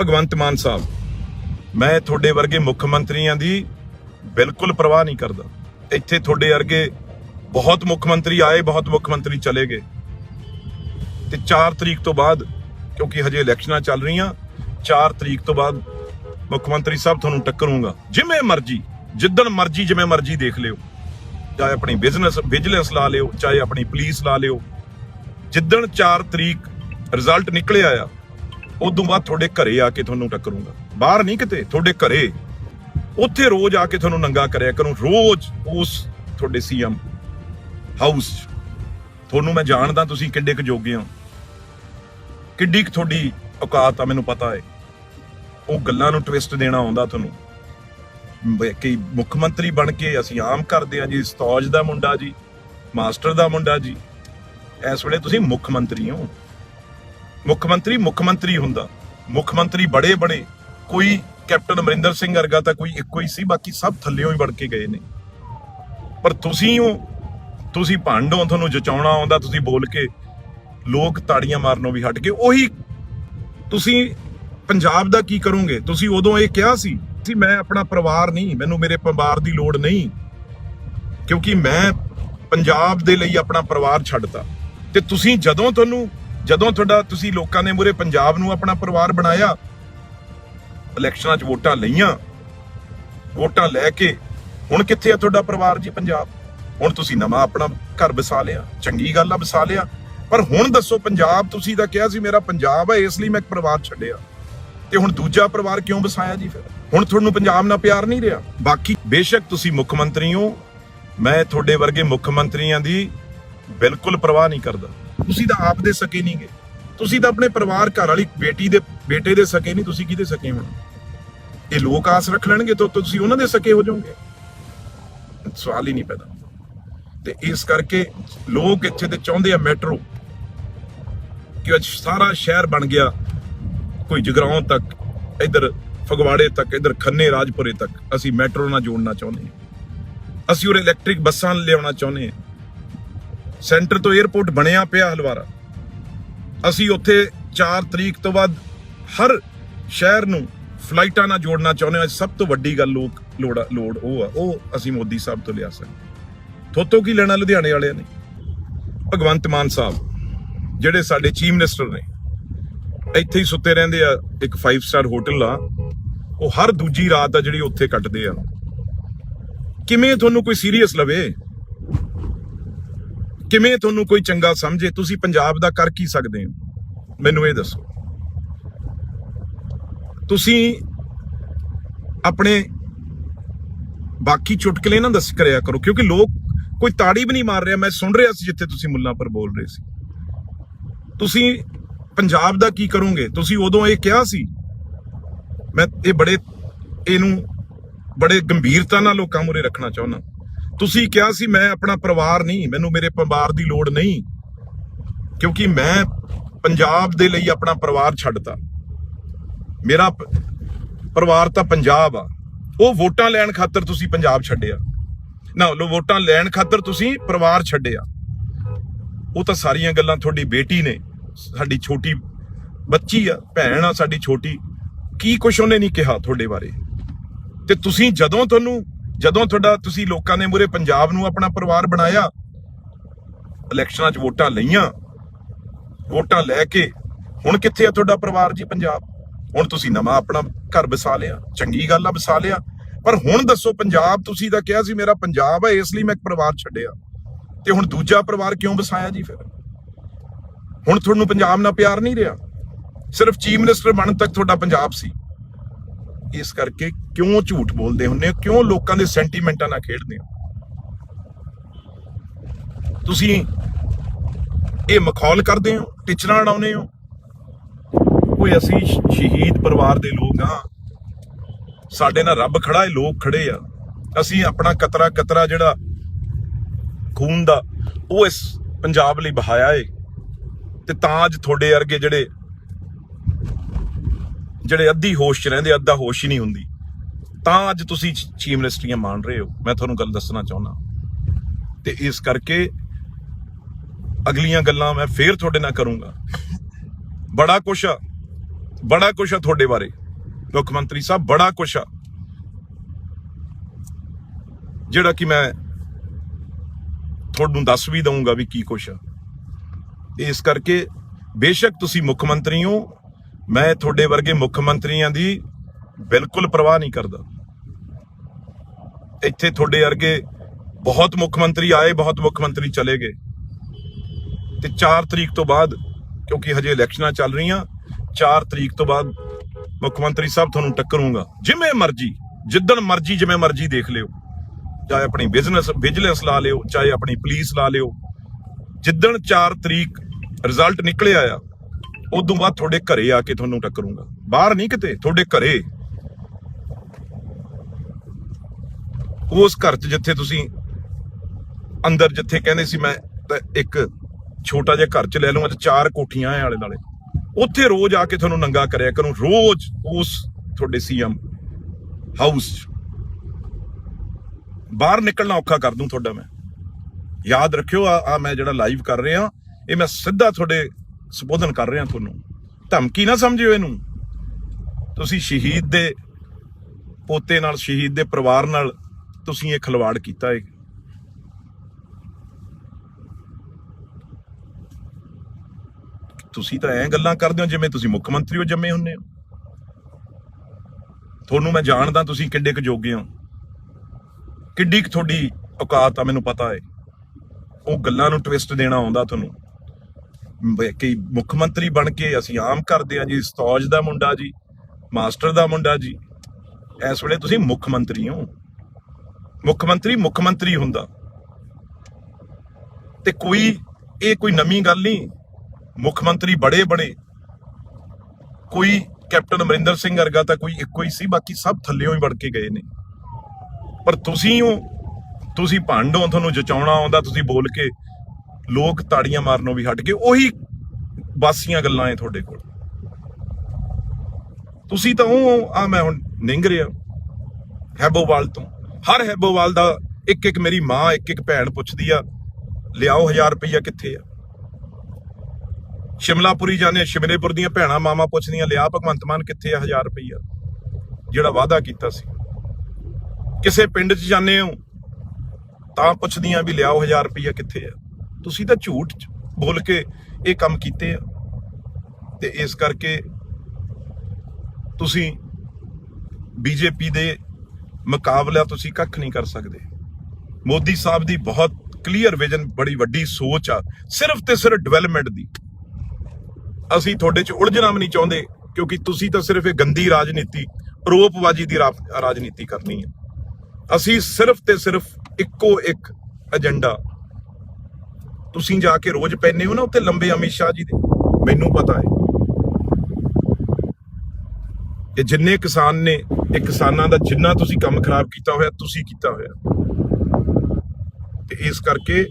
ਭਗਵੰਤ ਮਾਨ ਸਾਹਿਬ, ਮੈਂ ਤੁਹਾਡੇ ਵਰਗੇ ਮੁੱਖ ਮੰਤਰੀਆਂ ਦੀ ਬਿਲਕੁਲ ਪਰਵਾਹ ਨਹੀਂ ਕਰਦਾ। ਇੱਥੇ ਤੁਹਾਡੇ ਵਰਗੇ ਬਹੁਤ ਮੁੱਖ ਮੰਤਰੀ ਆਏ, ਬਹੁਤ ਮੁੱਖ ਮੰਤਰੀ ਚਲੇ ਗਏ। ਤੇ 4 ਤਰੀਕ ਤੋਂ ਬਾਅਦ, ਕਿਉਂਕਿ ਹਜੇ ਇਲੈਕਸ਼ਨਾਂ ਚੱਲ ਰਹੀਆਂ 4 ਤਰੀਕ ਤੋਂ ਬਾਅਦ ਮੁੱਖ ਮੰਤਰੀ ਸਾਹਿਬ ਤੁਹਾਨੂੰ ਟੱਕਰੂੰਗਾ। ਜਿਵੇਂ ਮਰਜ਼ੀ, ਜਿੱਦਣ ਮਰਜ਼ੀ, ਜਿਵੇਂ ਮਰਜ਼ੀ ਦੇਖ ਲਿਓ। ਚਾਹੇ ਆਪਣੀ ਬਿਜ਼ਨਸ, ਵਿਜੀਲੈਂਸ ਲਾ ਲਿਓ, ਚਾਹੇ ਆਪਣੀ ਪੁਲਿਸ ਲਾ ਲਿਓ। ਜਿੱਦਣ 4 ਤਰੀਕ ਰਿਜ਼ਲਟ ਨਿਕਲਿਆ ਆ ਉਦੋਂ ਬਾਅਦ ਤੁਹਾਡੇ ਘਰੇ ਆ ਕੇ ਤੁਹਾਨੂੰ ਟੱਕਰੂੰਗਾ। ਬਾਹਰ ਨਹੀਂ ਕਿਤੇ, ਤੁਹਾਡੇ ਘਰੇ। ਉੱਥੇ ਰੋਜ਼ ਆ ਕੇ ਤੁਹਾਨੂੰ ਨੰਗਾ ਕਰਿਆ ਕਰੂੰ। ਰੋਜ਼ ਉਸ ਤੁਹਾਡੇ ਸੀਐਮ ਹਾਊਸ 'ਚ। ਤੁਹਾਨੂੰ ਮੈਂ ਜਾਣਦਾ ਤੁਸੀਂ ਕਿੱਡੇ ਕੁ ਜੋਗੇ ਹੋ। ਕਿੱਡੀ ਕੁ ਤੁਹਾਡੀ ਔਕਾਤ ਆ, ਮੈਨੂੰ ਪਤਾ ਹੈ ਉਹ ਗੱਲਾਂ ਨੂੰ ਟਵਿਸਟ ਦੇਣਾ ਆਉਂਦਾ ਤੁਹਾਨੂੰ। ਬ- ਕਿ ਮੁੱਖ ਮੰਤਰੀ ਬਣ ਕੇ ਅਸੀਂ ਆਮ ਕਰਦੇ ਆ ਜੀ, ਸਤੌਜ ਦਾ ਮੁੰਡਾ ਜੀ, ਮਾਸਟਰ ਦਾ ਮੁੰਡਾ ਜੀ। ਇਸ ਵੇਲੇ ਤੁਸੀਂ ਮੁੱਖ ਮੰਤਰੀ ਹੋ। ਮੁੱਖ ਮੰਤਰੀ ਮੁੱਖ ਮੰਤਰੀ ਹੁੰਦਾ। ਮੁੱਖ ਮੰਤਰੀ ਬੜੇ ਬੜੇ ਕੋਈ ਕੈਪਟਨ ਅਮਰਿੰਦਰ ਸਿੰਘ ਵਰਗਾ ਤਾਂ ਕੋਈ ਇੱਕੋ ਹੀ ਸੀ, ਬਾਕੀ ਸਭ ਥੱਲਿਓਂ ਹੀ ਵੜ ਕੇ ਗਏ ਨੇ। ਪਰ ਤੁਸੀਂ ਹੋ, ਤੁਸੀਂ ਭੰਡ ਹੋ, ਤੁਹਾਨੂੰ ਜਚਾਉਣਾ ਆਉਂਦਾ, ਤੁਸੀਂ ਬੋਲ ਕੇ ਲੋਕ ਤਾੜੀਆਂ ਮਾਰਨੋਂ ਵੀ ਹਟ ਗਏ। ਉਹੀ ਤੁਸੀਂ ਪੰਜਾਬ ਦਾ ਕੀ ਕਰੋਗੇ? ਤੁਸੀਂ ਉਦੋਂ ਇਹ ਕਿਹਾ ਸੀ ਕਿ ਮੈਂ ਆਪਣਾ ਪਰਿਵਾਰ ਨਹੀਂ, ਮੈਨੂੰ ਮੇਰੇ ਪਰਿਵਾਰ ਦੀ ਲੋੜ ਨਹੀਂ। ਕਿਉਂਕਿ ਮੈਂ ਪੰਜਾਬ ਦੇ ਲਈ ਆਪਣਾ ਪਰਿਵਾਰ ਛੱਡਤਾ। ਤੇ ਤੁਸੀਂ ਜਦੋਂ ਤੁਹਾਨੂੰ ਜਦੋਂ ਤੁਹਾਡਾ ਤੁਸੀਂ ਲੋਕਾਂ ਨੇ ਮੂਰੇ ਪੰਜਾਬ ਨੂੰ ਆਪਣਾ ਪਰਿਵਾਰ ਬਣਾਇਆ, ਇਲੈਕਸ਼ਨਾਂ 'ਚ ਵੋਟਾਂ ਲਈਆਂ, ਵੋਟਾਂ ਲੈ ਕੇ ਹੁਣ ਕਿੱਥੇ ਆ ਤੁਹਾਡਾ ਪਰਿਵਾਰ ਜੀ ਪੰਜਾਬ? ਹੁਣ ਤੁਸੀਂ ਨਵਾਂ ਆਪਣਾ ਘਰ ਵਸਾ ਲਿਆ, ਚੰਗੀ ਗੱਲ ਆ ਵਸਾ ਲਿਆ। ਪਰ ਹੁਣ ਦੱਸੋ ਪੰਜਾਬ, ਤੁਸੀਂ ਤਾਂ ਕਿਹਾ ਸੀ ਮੇਰਾ ਪੰਜਾਬ ਹੈ ਇਸ ਲਈ ਮੈਂ ਇੱਕ ਪਰਿਵਾਰ ਛੱਡਿਆ। ਤੇ ਹੁਣ ਦੂਜਾ ਪਰਿਵਾਰ ਕਿਉਂ ਵਸਾਇਆ ਜੀ ਫਿਰ? ਹੁਣ ਤੁਹਾਨੂੰ ਪੰਜਾਬ ਨਾਲ ਪਿਆਰ ਨਹੀਂ ਰਿਹਾ? ਬਾਕੀ ਬੇਸ਼ੱਕ ਤੁਸੀਂ ਮੁੱਖ ਮੰਤਰੀ ਹੋ, ਮੈਂ ਤੁਹਾਡੇ ਵਰਗੇ ਮੁੱਖ ਮੰਤਰੀਆਂ ਦੀ ਬਿਲਕੁਲ ਪਰਵਾਹ ਨਹੀਂ ਕਰਦਾ। ਤੁਸੀਂ ਤਾਂ ਆਪ ਦੇ ਸਕੇ ਨਹੀਂਗੇ। ਤੁਸੀਂ ਤਾਂ ਆਪਣੇ ਪਰਿਵਾਰ ਘਰ ਵਾਲੀ ਬੇਟੀ ਦੇ ਬੇਟੇ ਦੇ ਸਕੇ ਨਹੀਂ, ਤੁਸੀਂ ਕਿਹਦੇ ਸਕੇ ਹੁਣ? ਇਹ ਲੋਕ ਆਸ ਰੱਖ ਲੈਣਗੇ ਤਾਂ ਤੁਸੀਂ ਉਹਨਾਂ ਦੇ ਸਕੇ ਹੋ ਜਾਓਗੇ। ਸਵਾਲ ਹੀ ਨਹੀਂ ਪੈਦਾ। ਤੇ ਇਸ ਕਰਕੇ ਲੋਕ ਇੱਥੇ ਤੇ ਚਾਹੁੰਦੇ ਆ ਮੈਟਰੋ ਕਿ ਅੱਜ ਸਾਰਾ ਸ਼ਹਿਰ ਬਣ ਗਿਆ। ਕੋਈ ਜਗਰਾਉਂ ਤੱਕ, ਇਧਰ ਫਗਵਾੜੇ ਤੱਕ, ਇਧਰ ਖੰਨੇ ਰਾਜਪੁਰੇ ਤੱਕ ਅਸੀਂ ਮੈਟਰੋ ਨਾਲ ਜੋੜਨਾ ਚਾਹੁੰਦੇ ਹਾਂ। ਅਸੀਂ ਉਹ ਇਲੈਕਟ੍ਰਿਕ ਬੱਸਾਂ ਲਿਆਉਣਾ ਚਾਹੁੰਦੇ ਹਾਂ। ਸੈਂਟਰ ਤੋਂ 에ਅਰਪੋਰਟ ਬਣਿਆ ਪਿਆ ਹਲਵਾਰਾ। ਅਸੀਂ ਉੱਥੇ 4 ਤਰੀਕ ਤੋਂ ਬਾਅਦ ਹਰ ਸ਼ਹਿਰ ਨੂੰ ਫਲਾਈਟਾਂ ਨਾਲ ਜੋੜਨਾ ਚਾਹੁੰਦੇ ਹਾਂ। ਸਭ ਤੋਂ ਵੱਡੀ ਗੱਲ ਲੋਕ ਲੋੜ ਲੋੜ ਉਹ ਆ, ਉਹ ਅਸੀਂ ਮੋਦੀ ਸਾਹਿਬ ਤੋਂ ਲਿਆ ਸਕਦੇ ਥੋਤੋਂ ਕੀ ਲੈਣਾ ਲੁਧਿਆਣੇ ਵਾਲਿਆਂ ਨੇ? ਭਗਵੰਤ ਮਾਨ ਸਾਹਿਬ, ਜਿਹੜੇ ਸਾਡੇ ਚੀਫ ਮਿਨਿਸਟਰ ਨੇ, ਇੱਥੇ ਹੀ ਸੁੱਤੇ ਰਹਿੰਦੇ ਆ, ਇੱਕ 5 ਸਟਾਰ ਹੋਟਲ ਆ। ਉਹ ਹਰ ਦੂਜੀ ਰਾਤ ਆ ਜਿਹੜੀ ਉੱਥੇ ਕੱਟਦੇ ਆ। ਕਿਵੇਂ ਤੁਹਾਨੂੰ ਕੋਈ ਸੀਰੀਅਸ ਲਵੇ? ਕਿਵੇਂ ਤੁਹਾਨੂੰ ਕੋਈ ਚੰਗਾ ਸਮਝੇ? ਤੁਸੀਂ ਪੰਜਾਬ ਦਾ ਕਰ ਕੀ ਸਕਦੇ ਹੋ? ਮੈਨੂੰ ਇਹ ਦੱਸੋ। ਤੁਸੀਂ ਆਪਣੇ ਬਾਕੀ ਚੁਟਕਲੇ ਨਾ ਦੱਸ ਕਰਿਆ ਕਰੋ, ਕਿਉਂਕਿ ਲੋਕ ਕੋਈ ਤਾੜੀ ਵੀ ਨਹੀਂ ਮਾਰ ਰਿਹਾ। ਮੈਂ ਸੁਣ ਰਿਹਾ ਸੀ ਜਿੱਥੇ ਤੁਸੀਂ ਮੁੱਲਾਂ ਪਰ ਬੋਲ ਰਹੇ ਸੀ। ਤੁਸੀਂ ਪੰਜਾਬ ਦਾ ਕੀ ਕਰੋਗੇ? ਤੁਸੀਂ ਉਦੋਂ ਇਹ ਕਿਹਾ ਸੀ, ਮੈਂ ਇਹ ਬੜੇ, ਇਹਨੂੰ ਬੜੇ ਗੰਭੀਰਤਾ ਨਾਲ ਲੋਕਾਂ ਮੂਰੇ ਰੱਖਣਾ ਚਾਹੁੰਦਾ। ਤੁਸੀਂ ਕਿਹਾ ਸੀ ਮੈਂ ਆਪਣਾ ਪਰਿਵਾਰ ਨਹੀਂ, ਮੈਨੂੰ ਮੇਰੇ ਪਰਿਵਾਰ ਦੀ ਲੋੜ ਨਹੀਂ। ਕਿਉਂਕਿ ਮੈਂ ਪੰਜਾਬ ਦੇ ਲਈ ਆਪਣਾ ਪਰਿਵਾਰ ਛੱਡਤਾ। ਮੇਰਾ ਪਰਿਵਾਰ ਤਾਂ ਪੰਜਾਬ ਆ। ਉਹ ਵੋਟਾਂ ਲੈਣ ਖਾਤਰ ਤੁਸੀਂ ਪੰਜਾਬ ਛੱਡਿਆ। ਨਾ, ਲੋ, ਵੋਟਾਂ ਲੈਣ ਖਾਤਰ ਤੁਸੀਂ ਪਰਿਵਾਰ ਛੱਡਿਆ। ਉਹ ਤਾਂ ਸਾਰੀਆਂ ਗੱਲਾਂ ਤੁਹਾਡੀ ਬੇਟੀ ਨੇ, ਸਾਡੀ ਛੋਟੀ ਬੱਚੀ ਆ, ਭੈਣ ਆ ਸਾਡੀ ਛੋਟੀ। ਕੀ ਕੁਛ ਉਹਨੇ ਨਹੀਂ ਕਿਹਾ ਤੁਹਾਡੇ ਬਾਰੇ? ਤੇ ਤੁਸੀਂ ਜਦੋਂ ਤੁਹਾਨੂੰ ਜਦੋਂ ਤੁਹਾਡਾ ਤੁਸੀਂ ਲੋਕਾਂ ਨੇ ਮੂਰੇ ਪੰਜਾਬ ਨੂੰ ਆਪਣਾ ਪਰਿਵਾਰ ਬਣਾਇਆ, ਇਲੈਕਸ਼ਨਾਂ 'ਚ ਵੋਟਾਂ ਲਈਆਂ, ਵੋਟਾਂ ਲੈ ਕੇ ਹੁਣ ਕਿੱਥੇ ਆ ਤੁਹਾਡਾ ਪਰਿਵਾਰ ਜੀ ਪੰਜਾਬ? ਹੁਣ ਤੁਸੀਂ ਨਵਾਂ ਆਪਣਾ ਘਰ ਵਸਾ ਲਿਆ, ਚੰਗੀ ਗੱਲ ਆ ਵਸਾ ਲਿਆ। ਪਰ ਹੁਣ ਦੱਸੋ ਪੰਜਾਬ, ਤੁਸੀਂ ਤਾਂ ਕਿਹਾ ਸੀ ਮੇਰਾ ਪੰਜਾਬ ਹੈ ਇਸ ਲਈ ਮੈਂ ਇੱਕ ਪਰਿਵਾਰ ਛੱਡਿਆ। ਤੇ ਹੁਣ ਦੂਜਾ ਪਰਿਵਾਰ ਕਿਉਂ ਵਸਾਇਆ ਜੀ ਫਿਰ? ਹੁਣ ਤੁਹਾਨੂੰ ਪੰਜਾਬ ਨਾਲ ਪਿਆਰ ਨਹੀਂ ਰਿਹਾ? ਸਿਰਫ ਚੀਫ ਮਿਨਿਸਟਰ ਬਣਨ ਤੱਕ ਤੁਹਾਡਾ ਪੰਜਾਬ ਸੀ। ਇਸ ਕਰਕੇ ਕਿਉਂ ਝੂਠ ਬੋਲਦੇ ਹੁੰਦੇ ਹੋ? ਕਿਉਂ ਲੋਕਾਂ ਦੇ ਸੈਂਟੀਮੈਂਟਾਂ ਨਾਲ ਖੇਡਦੇ ਹੋ? ਤੁਸੀਂ ਇਹ ਮਖੌਲ ਕਰਦੇ ਹੋ? ਟਿਚਰਾਂ ਉਡਾਉਂਦੇ ਹੋ? ਕੋਈ ਅਸੀਂ ਸ਼ਹੀਦ ਪਰਿਵਾਰ ਦੇ ਲੋਕ ਆ ਸਾਡੇ ਨਾਲ ਰੱਬ ਖੜਾ ਹੈ, ਲੋਕ ਖੜੇ ਆ। ਅਸੀਂ ਆਪਣਾ ਕਤਰਾ ਕਤਰਾ ਜਿਹੜਾ ਖੂਨ ਦਾ ਉਹ ਇਸ ਪੰਜਾਬ ਲਈ ਬਹਾਇਆ ਏ। ਤੇ ਤਾਂ ਅੱਜ ਤੁਹਾਡੇ ਵਰਗੇ ਜਿਹੜੇ ਜਿਹੜੇ ਅੱਧੀ ਹੋਸ਼ 'ਚ ਰਹਿੰਦੇ, ਅੱਧਾ ਹੋਸ਼ ਹੀ ਨਹੀਂ ਹੁੰਦੀ। ਤਾਂ ਅੱਜ ਤੁਸੀਂ ਚੀਫ ਮਿਨਿਸਟਰੀਆਂ ਮੰਨ ਰਹੇ ਹੋ। ਮੈਂ ਤੁਹਾਨੂੰ ਗੱਲ ਦੱਸਣਾ ਚਾਹੁੰਦਾ। ਤੇ ਇਸ ਕਰਕੇ ਅਗਲੀਆਂ ਗੱਲਾਂ ਮੈਂ ਫੇਰ ਤੁਹਾਡੇ ਨਾਲ ਕਰੂੰਗਾ। ਬੜਾ ਕੁਛ ਆ। ਬੜਾ ਕੁਛ ਆ ਤੁਹਾਡੇ ਬਾਰੇ। ਮੁੱਖ ਮੰਤਰੀ ਸਾਹਿਬ, ਬੜਾ ਕੁਛ ਆ। ਜਿਹੜਾ ਕਿ ਮੈਂ ਤੁਹਾਨੂੰ ਦੱਸ ਵੀ ਦਊਂਗਾ ਵੀ ਕੀ ਕੁਛ ਆ। ਇਸ ਕਰਕੇ ਬੇਸ਼ੱਕ ਤੁਸੀਂ ਮੁੱਖ ਮੰਤਰੀ ਹੋ ਮੈਂ ਤੁਹਾਡੇ ਵਰਗੇ ਮੁੱਖ ਮੰਤਰੀਆਂ ਦੀ ਬਿਲਕੁਲ ਪਰਵਾਹ ਨਹੀਂ ਕਰਦਾ। ਇੱਥੇ ਤੁਹਾਡੇ ਵਰਗੇ ਬਹੁਤ ਮੁੱਖ ਮੰਤਰੀ ਆਏ, ਬਹੁਤ ਮੁੱਖ ਮੰਤਰੀ ਚਲੇ ਗਏ। ਤੇ 4 ਤਰੀਕ ਤੋਂ ਬਾਅਦ, ਕਿਉਂਕਿ ਹਜੇ ਇਲੈਕਸ਼ਨਾਂ ਚੱਲ ਰਹੀਆਂ 4 ਤਰੀਕ ਤੋਂ ਬਾਅਦ ਮੁੱਖ ਮੰਤਰੀ ਸਾਹਿਬ ਤੁਹਾਨੂੰ ਟੱਕਰੂੰਗਾ। ਜਿਵੇਂ ਮਰਜ਼ੀ, ਜਿੱਦਣ ਮਰਜ਼ੀ, ਜਿਵੇਂ ਮਰਜ਼ੀ ਦੇਖ ਲਿਓ। ਚਾਹੇ ਆਪਣੀ ਬਿਜ਼ਨਸ, ਵਿਜੀਲੈਂਸ ਲਾ ਲਿਓ, ਚਾਹੇ ਆਪਣੀ ਪੁਲਿਸ ਲਾ ਲਿਓ। ਜਿੱਦਣ 4 ਤਰੀਕ ਰਿਜ਼ਲਟ ਨਿਕਲਿਆ ਆ ਉਦੋਂ ਬਾਅਦ ਤੁਹਾਡੇ ਘਰੇ ਆ ਕੇ ਤੁਹਾਨੂੰ ਟੱਕਰੂੰਗਾ। ਬਾਹਰ ਨਹੀਂ ਕਿਤੇ, ਤੁਹਾਡੇ ਘਰੇ। ਉਸ ਘਰ 'ਚ ਜਿੱਥੇ ਤੁਸੀਂ ਅੰਦਰ ਜਿੱਥੇ ਕਹਿੰਦੇ ਸੀ ਮੈਂ ਇੱਕ ਛੋਟਾ ਜਿਹਾ ਘਰ 'ਚ ਲੈ ਲਵਾਂ ਤੇ ਚਾਰ ਕੋਠੀਆਂ ਐ ਆਲੇ ਦਾਲੇ ਉੱਥੇ ਰੋਜ਼ ਆ ਕੇ ਤੁਹਾਨੂੰ ਨੰਗਾ ਕਰਿਆ ਕਰੂੰ, ਰੋਜ਼ ਉਸ ਤੁਹਾਡੇ ਸੀਐਮ ਹਾਊਸ 'ਚ। ਬਾਹਰ ਨਿਕਲਣਾ ਔਖਾ ਕਰ ਦੂੰ ਤੁਹਾਡਾ ਮੈਂ। ਯਾਦ ਰੱਖਿਓ, ਆ ਆ ਮੈਂ ਜਿਹੜਾ ਲਾਈਵ ਕਰ ਰਿਹਾ, ਇਹ ਮੈਂ ਸਿੱਧਾ ਤੁਹਾਡੇ ਸੰਬੋਧਨ ਕਰ ਰਿਹਾ ਤੁਹਾਨੂੰ। ਧਮਕੀ ਨਾ ਸਮਝਿਓ ਇਹਨੂੰ। ਤੁਸੀਂ ਸ਼ਹੀਦ ਦੇ ਪੋਤੇ ਨਾਲ, ਸ਼ਹੀਦ ਦੇ ਪਰਿਵਾਰ ਨਾਲ ਤੁਸੀਂ ਇਹ ਖਿਲਵਾੜ ਕੀਤਾ ਹੈ ਤੁਸੀਂ ਤਾਂ ਐਂ ਗੱਲਾਂ ਕਰਦੇ ਹੋ ਜਿਵੇਂ ਤੁਸੀਂ ਮੁੱਖ ਮੰਤਰੀ ਹੋ ਜੰਮੇ ਹੁੰਨੇ ਹੋ। ਤੁਹਾਨੂੰ ਮੈਂ ਜਾਣਦਾ ਤੁਸੀਂ ਕਿੱਡੇ ਕੁ ਜੋਗੇ ਹੋ। ਕਿੱਡੀ ਕੁ ਤੁਹਾਡੀ ਔਕਾਤ ਆ ਮੈਨੂੰ ਪਤਾ ਹੈ ਉਹ ਗੱਲਾਂ ਨੂੰ ਟਵਿਸਟ ਦੇਣਾ ਆਉਂਦਾ ਤੁਹਾਨੂੰ। ਕਈ ਮੁੱਖ ਮੰਤਰੀ ਬਣ ਕੇ ਅਸੀਂ ਆਮ ਕਰਦੇ ਆ ਜੀ, ਸਤੌਜ ਦਾ ਮੁੰਡਾ ਜੀ, ਮਾਸਟਰ ਦਾ ਮੁੰਡਾ ਜੀ, ਇਸ ਵੇਲੇ ਤੁਸੀਂ ਮੁੱਖ ਮੰਤਰੀ ਹੋ। ਮੁੱਖ ਮੰਤਰੀ ਮੁੱਖ ਮੰਤਰੀ ਹੁੰਦਾ। ਤੇ ਕੋਈ, ਇਹ ਕੋਈ ਨਵੀਂ ਗੱਲ ਨਹੀਂ ਮੁੱਖ ਮੰਤਰੀ ਬੜੇ ਬਣੇ। ਕੋਈ ਕੈਪਟਨ ਅਮਰਿੰਦਰ ਸਿੰਘ ਵਰਗਾ ਤਾਂ ਕੋਈ ਇੱਕੋ ਹੀ ਸੀ, ਬਾਕੀ ਸਭ ਥੱਲਿਓਂ ਹੀ ਵੜ ਕੇ ਗਏ ਨੇ। ਪਰ ਤੁਸੀਂ ਹੋ, ਤੁਸੀਂ ਭੰਡ ਹੋ, ਤੁਹਾਨੂੰ ਜਚਾਉਣਾ ਆਉਂਦਾ, ਤੁਸੀਂ ਬੋਲ ਕੇ ਲੋਕ ਤਾੜੀਆਂ ਮਾਰਨੋਂ ਵੀ ਹਟ ਗਏ ਉਹੀ ਬਾਸੀਆਂ ਗੱਲਾਂ ਐ ਤੁਹਾਡੇ ਕੋਲ। ਤੁਸੀਂ ਤਾਂ ਉਹ, ਆ ਮੈਂ ਹੁਣ ਨਿੰਗ ਰਿਹਾ। ਹੈਬੋਵਾਲ ਤੋਂ। ਹਰ ਹੈਬੋਵਾਲ ਦਾ ਇੱਕ ਇੱਕ ਮੇਰੀ ਮਾਂ ਇੱਕ ਇੱਕ ਭੈਣ ਪੁੱਛਦੀ ਆ, ਲਿਆਓ 1000 ਰੁਪਈਆ ਕਿੱਥੇ ਆ? ਸ਼ਿਮਲਾਪੁਰੀ ਜਾਂਦੇ ਸ਼ਿਮਲੇਪੁਰ ਦੀਆਂ ਭੈਣਾਂ ਮਾਮਾ ਪੁੱਛਦੀਆਂ, ਲਿਆ ਭਗਵੰਤ ਮਾਨ ਕਿੱਥੇ ਆ 1000 ਰੁਪਈਆ? ਜਿਹੜਾ ਵਾਅਦਾ ਕੀਤਾ ਸੀ। ਕਿਸੇ ਪਿੰਡ 'ਚ ਜਾਂਦੇ ਹੋ, ਤਾਂ ਪੁੱਛਦੀਆਂ ਵੀ ਲਿਆਓ 1000 ਰੁਪਈਆ ਕਿੱਥੇ ਆ? ਤੁਸੀਂ ਤਾਂ ਝੂਠ ਬੋਲ ਕੇ ਇਹ ਕੰਮ ਕੀਤੇ ਆ। ਤੇ ਇਸ ਕਰਕੇ ਤੁਸੀਂ ਬੀਜੇਪੀ ਦੇ ਮੁਕਾਬਲਾ ਤੁਸੀਂ ਕੱਖ ਨਹੀਂ ਕਰ ਸਕਦੇ। ਮੋਦੀ ਸਾਹਿਬ ਦੀ ਬਹੁਤ ਕਲੀਅਰ ਵਿਜ਼ਨ ਬੜੀ ਵੱਡੀ ਸੋਚ ਆ, ਸਿਰਫ ਤੇ ਸਿਰਫ ਡਿਵੈਲਪਮੈਂਟ ਦੀ। ਅਸੀਂ ਤੁਹਾਡੇ 'ਚ ਉਲਝਣਾ ਵੀ ਨਹੀਂ ਚਾਹੁੰਦੇ, ਕਿਉਂਕਿ ਤੁਸੀਂ ਤਾਂ ਸਿਰਫ ਇਹ ਗੰਦੀ ਰਾਜਨੀਤੀ, ਰੋਪਵਾਜੀ ਦੀ ਰਾਜਨੀਤੀ ਕਰਨੀ ਹੈ ਅਸੀਂ ਸਿਰਫ ਤੇ ਸਿਰਫ ਇੱਕੋ ਇੱਕ ਏਜੰਡਾ ਤੁਸੀਂ ਜਾ ਕੇ ਰੋਜ਼ ਪੈਨੇ ਹੋ ਨਾ ਉੱਥੇ ਲੰਬੇ ਅਮਿਤ ਸ਼ਾਹ ਜੀ ਦੇ। ਮੈਨੂੰ ਪਤਾ ਹੈ ਕਿ ਜਿੰਨੇ ਕਿਸਾਨ ਨੇ ਇਹ ਕਿਸਾਨਾਂ ਦਾ ਜਿੰਨਾ ਤੁਸੀਂ ਕੰਮ ਖਰਾਬ ਕੀਤਾ ਹੋਇਆ, ਤੁਸੀਂ ਕੀਤਾ ਹੋਇਆ। ਤੇ ਇਸ ਕਰਕੇ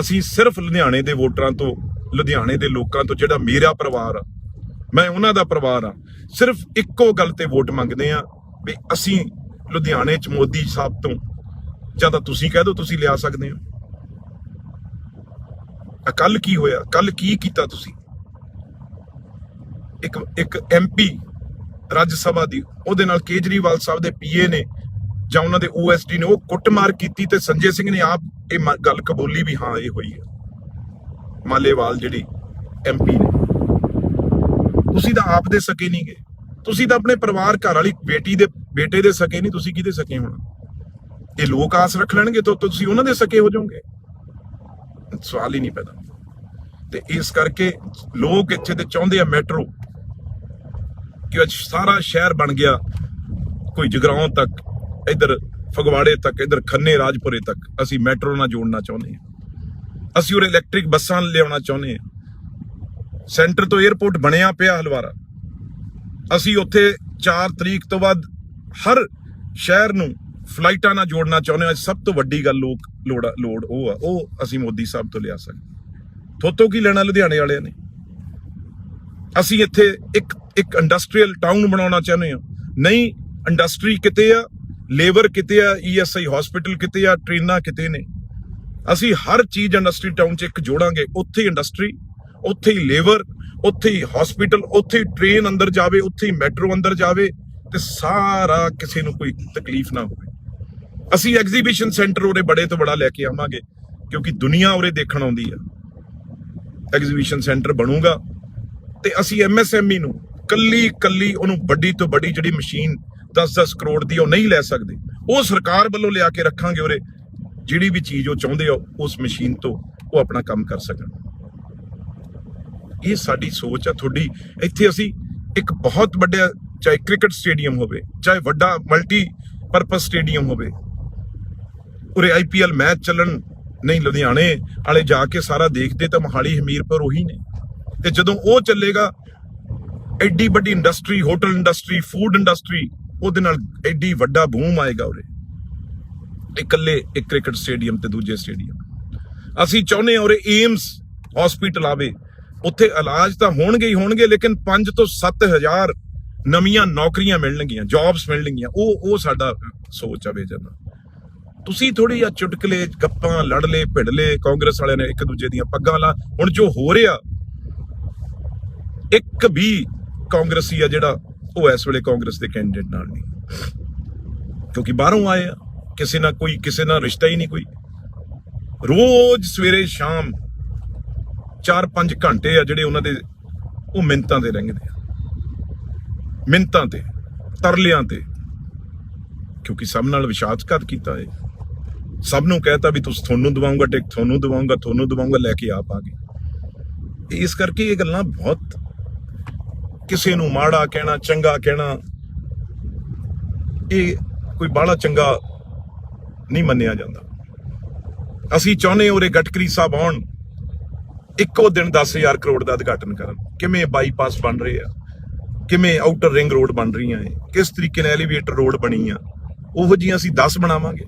ਅਸੀਂ ਸਿਰਫ ਲੁਧਿਆਣੇ ਦੇ ਵੋਟਰਾਂ ਤੋਂ, ਲੁਧਿਆਣੇ ਦੇ ਲੋਕਾਂ ਤੋਂ ਜਿਹੜਾ ਮੇਰਾ ਪਰਿਵਾਰ ਆ, ਮੈਂ ਉਹਨਾਂ ਦਾ ਪਰਿਵਾਰ ਆ, ਸਿਰਫ ਇੱਕੋ ਗੱਲ ਤੇ ਵੋਟ ਮੰਗਦੇ ਆ ਵੀ ਅਸੀਂ ਲੁਧਿਆਣੇ ਚ ਮੋਦੀ ਸਾਹਿਬ ਤੋਂ ਜਾਂ ਤਾਂ ਤੁਸੀਂ ਕਹਿ ਦਿਓ ਤੁਸੀਂ ਲਿਆ ਸਕਦੇ ਹੋ। ਕੱਲ ਕੀ ਹੋਇਆ? ਕੱਲ ਕੀ ਕੀਤਾ ਤੁਸੀਂ? ਇੱਕ ਇੱਕ ਐਮਪੀ ਰਾਜ ਸਭਾ ਦੀ, ਉਹਦੇ ਨਾਲ ਕੇਜਰੀਵਾਲ ਸਾਹਿਬ ਦੇ ਪੀਏ ਨੇ ਜਾਂ ਉਹਨਾਂ ਦੇ ਓਐਸਡੀ ਨੇ ਉਹ ਕੁੱਟਮਾਰ ਕੀਤੀ ਤੇ ਸੰਜੇ ਸਿੰਘ ਨੇ ਆਪ ਇਹ ਗੱਲ ਕਬੂਲੀ ਵੀ ਹਾਂ, ਇਹ ਹੋਈ ਹੈ। ਮਾਲੇਵਾਲ ਜਿਹੜੀ ਐਮਪੀ ਨੇ। ਤੁਸੀਂ ਤਾਂ ਆਪ ਦੇ ਸਕੇ ਨਹੀਂ ਗਏ ਤੁਸੀਂ ਤਾਂ ਆਪਣੇ ਪਰਿਵਾਰ ਘਰ ਵਾਲੀ ਬੇਟੀ ਦੇ, ਬੇਟੇ ਦੇ ਸਕੇ ਨਹੀਂ, ਤੁਸੀਂ ਕਿਹਦੇ ਸਕੇ ਹੋਣਾ? ਇਹ ਲੋਕ ਆਸ ਰੱਖ ਲੈਣਗੇ ਤਾਂ ਤੁਸੀਂ ਉਹਨਾਂ ਦੇ ਸਕੇ ਹੋ ਜਾਓਗੇ। ਸਵਾਲ ਹੀ ਨਹੀਂ ਪੈਦਾ। ਤੇ ਇਸ ਕਰਕੇ ਲੋਕ ਇੱਥੇ ਤੇ ਚਾਹੁੰਦੇ ਆ ਮੈਟਰੋ ਕਿ ਅੱਜ ਸਾਰਾ ਸ਼ਹਿਰ ਬਣ ਗਿਆ, ਕੋਈ ਜਗਰਾਉਂ ਤੱਕ, ਇਧਰ ਫਗਵਾੜੇ ਤੱਕ, ਇਧਰ ਖੰਨੇ ਰਾਜਪੁਰੇ ਤੱਕ ਅਸੀਂ ਮੈਟਰੋ ਨਾਲ ਜੋੜਨਾ ਚਾਹੁੰਦੇ ਹਾਂ। ਅਸੀਂ ਉਹ ਇਲੈਕਟ੍ਰਿਕ ਬੱਸਾਂ ਲਿਆਉਣਾ ਚਾਹੁੰਦੇ ਹਾਂ। ਸੈਂਟਰ ਤੋਂ 에ਅਰਪੋਰਟ ਬਣਿਆ ਪਿਆ ਹਲਵਾਰਾ। ਅਸੀਂ ਉੱਥੇ 4 ਤਰੀਕ ਤੋਂ ਬਾਅਦ ਹਰ ਸ਼ਹਿਰ ਨੂੰ ਫਲਾਈਟਾਂ ਨਾਲ ਜੋੜਨਾ ਚਾਹੁੰਦੇ ਹਾਂ ਸਭ ਤੋਂ ਵੱਡੀ ਗੱਲ ਲੋਕ ਲੋੜ ਲੋੜ ਉਹ ਆ, ਉਹ ਅਸੀਂ ਮੋਦੀ ਸਾਹਿਬ ਤੋਂ ਲਿਆ ਸਕਦੇ। ਥੋਤੋਂ ਕੀ ਲੈਣਾ ਲੁਧਿਆਣੇ ਵਾਲਿਆਂ ਨੇ? ਅਸੀਂ ਇੱਥੇ ਇੱਕ ਇੱਕ ਇੰਡਸਟਰੀਅਲ ਟਾਊਨ ਬਣਾਉਣਾ ਚਾਹੁੰਦੇ ਹਾਂ। ਨਹੀਂ ਇੰਡਸਟਰੀ ਕਿਤੇ ਆ ਲੇਬਰ ਕਿਤੇ ਆ ਈਐਸਆਈ ਹਸਪੀਟਲ ਕਿਤੇ ਆ, ਟ੍ਰੇਨਾਂ ਕਿਤੇ ਨੇ। ਅਸੀਂ ਹਰ ਚੀਜ਼ ਇੰਡਸਟਰੀ ਟਾਊਨ 'ਚ ਇੱਕ ਜੋੜਾਂਗੇ। ਉੱਥੇ ਹੀ ਇੰਡਸਟਰੀ ਉੱਥੇ ਹੀ ਲੇਬਰ ਉੱਥੇ ਹੀ ਹਸਪੀਟਲ ਉੱਥੇ ਹੀ ਟ੍ਰੇਨ ਅੰਦਰ ਜਾਵੇ, ਉੱਥੇ ਹੀ ਮੈਟਰੋ ਅੰਦਰ ਜਾਵੇ ਤੇ ਸਾਰਾ ਕਿਸੇ ਨੂੰ ਕੋਈ ਤਕਲੀਫ ਨਾ ਹੋਵੇ। ਅਸੀਂ ਐਗਜ਼ੀਬਿਸ਼ਨ ਸੈਂਟਰ ਉਰੇ ਬੜੇ ਤੋਂ ਬੜਾ ਲੈ ਕੇ ਆਵਾਂਗੇ, ਕਿਉਂਕਿ ਦੁਨੀਆ ਉਰੇ ਦੇਖਣ ਆਉਂਦੀ ਆ। ਐਗਜ਼ੀਬਿਸ਼ਨ ਸੈਂਟਰ ਬਣੂਗਾ ਤੇ ਅਸੀਂ ਐਮਐਸਐਮਈ ਨੂੰ ਕੱਲੀ ਕੱਲੀ ਉਹਨੂੰ ਵੱਡੀ ਤੋਂ ਵੱਡੀ ਜਿਹੜੀ ਮਸ਼ੀਨ 10-10 ਕਰੋੜ ਦੀ ਉਹ ਨਹੀਂ ਲੈ ਸਕਦੇ। ਉਹ ਸਰਕਾਰ ਵੱਲੋਂ ਲਿਆ ਕੇ ਰੱਖਾਂਗੇ ਉਰੇ, ਜਿਹੜੀ ਵੀ ਚੀਜ਼ ਉਹ ਚਾਹੁੰਦੇ ਆ, ਉਸ ਮਸ਼ੀਨ ਤੋਂ ਉਹ ਆਪਣਾ ਕੰਮ ਕਰ ਸਕਣ। ਇਹ ਸਾਡੀ ਸੋਚ ਆ, ਤੁਹਾਡੀ। ਇੱਥੇ ਅਸੀਂ ਇੱਕ ਬਹੁਤ ਵੱਡਾ ਚਾਹੇ ਕ੍ਰਿਕਟ ਸਟੇਡੀਅਮ ਹੋਵੇ, ਚਾਹੇ ਵੱਡਾ ਮਲਟੀ ਪਰਪਸ ਸਟੇਡੀਅਮ ਹੋਵੇ ਉਰੇ ਆਈਪੀਐਲ ਮੈਚ ਚੱਲਣ ਨਹੀਂ ਲੁਧਿਆਣੇ ਵਾਲੇ ਜਾ ਕੇ ਸਾਰਾ ਦੇਖਦੇ ਤਾਂ ਮਹਾਲੀ ਹਮੀਰਪੁਰ ਉਹੀ ਨੇ। ਤੇ ਜਦੋਂ ਉਹ ਚੱਲੇਗਾ, ਐਡੀ ਵੱਡੀ industry, hotel industry, food industry, ਉਹਦੇ ਨਾਲ ਐਡੀ ਵੱਡਾ ਬੂਮ ਆਏਗਾ ਉਰੇ। ਇਕੱਲੇ ਇੱਕ ਕ੍ਰਿਕਟ ਸਟੇਡੀਅਮ ਤੇ ਦੂਜੇ ਸਟੇਡੀਅਮ। ਅਸੀਂ ਚਾਹੁੰਦੇ ਹਾਂ ਉਰੇ ਏਮਸ ਹਸਪੀਟਲ ਆਵੇ। ਉੱਥੇ ਇਲਾਜ ਤਾਂ ਹੋਣਗੇ ਹੀ ਹੋਣਗੇ, ਲੇਕਿਨ 5 ਤੋਂ 7000 ਨਵੀਆਂ ਨੌਕਰੀਆਂ ਮਿਲਣਗੀਆਂ ਜੌਬਸ ਮਿਲਣਗੀਆਂ। ਉਹ ਉਹ ਸਾਡਾ ਸੋਚ ਆਵੇ ਵਿਜ਼ਨ ਤੁਸੀਂ ਥੋੜੀ ਜਿਹਾ ਚੁਟਕਲੇ, ਗੱਪਾਂ ਲੜਲੇ ਭਿੜਲੇ ਕਾਂਗਰਸ ਵਾਲਿਆਂ ਨੇ ਇੱਕ ਦੂਜੇ ਦੀਆਂ ਪੱਗਾਂ ਲਾ। ਹੁਣ ਜੋ ਹੋ ਰਿਹਾ, ਇੱਕ ਵੀ ਕਾਂਗਰਸੀ ਆ ਜਿਹੜਾ, ਉਹ ਇਸ ਵੇਲੇ ਕਾਂਗਰਸ ਦੇ ਕੈਂਡੀਡੇਟ ਨਾਲ ਨਹੀਂ। ਕਿਉਂਕਿ ਬਾਹਰੋਂ ਆਏ ਆ, ਕਿਸੇ ਨਾਲ ਕੋਈ, ਕਿਸੇ ਨਾਲ ਰਿਸ਼ਤਾ ਹੀ ਨਹੀਂ ਕੋਈ। ਰੋਜ਼ ਸਵੇਰੇ ਸ਼ਾਮ 4-5 ਘੰਟੇ ਆ ਜਿਹੜੇ ਉਹਨਾਂ ਦੇ, ਉਹ ਮਿੰਤਾਂ ਤੇ ਰਹਿੰਦੇ ਆ। ਮਿੰਤਾਂ ਤੇ, ਤਰਲਿਆਂ ਤੇ। ਕਿਉਂਕਿ ਸਭ ਨਾਲ ਵਿਸ਼ਵਾਸਘਾਤ ਕੀਤਾ ਹੈ। ਸਭ ਨੂੰ ਕਹਿਤਾ ਵੀ ਤੁਸੀਂ ਤੁਹਾਨੂੰ ਦਵਾਉਂਗਾ, ਟਿਕ ਤੁਹਾਨੂੰ ਦਵਾਉਂਗਾ ਤੁਹਾਨੂੰ ਦਵਾਉਂਗਾ, ਲੈ ਕੇ ਆਪ ਆ ਗਏ। ਇਸ ਕਰਕੇ ਇਹ ਗੱਲਾਂ ਬਹੁਤ ਕਿਸੇ ਨੂੰ ਮਾੜਾ ਕਹਿਣਾ, ਚੰਗਾ ਕਹਿਣਾ, ਇਹ ਕੋਈ ਬਾਹਲਾ ਚੰਗਾ ਨਹੀਂ ਮੰਨਿਆ ਜਾਂਦਾ। ਅਸੀਂ ਚਾਹੁੰਦੇ ਉਰੇ ਗਟਕਰੀ ਸਾਹਿਬ ਆਉਣ, ਇੱਕੋ ਦਿਨ 10000 ਕਰੋੜ ਦਾ ਉਦਘਾਟਨ ਕਰਨ। ਕਿਵੇਂ ਬਾਈਪਾਸ ਬਣ ਰਹੇ ਆ? ਕਿਵੇਂ ਆਊਟਰ ਰਿੰਗ ਰੋਡ ਬਣ ਰਹੀਆਂ ਏ ਕਿਸ ਤਰੀਕੇ ਨਾਲ ਐਲੀਵੇਟਰ ਰੋਡ ਬਣੀ ਆ? ਉਹੋ ਜਿਹੀਆਂ ਅਸੀਂ 10 ਬਣਾਵਾਂਗੇ।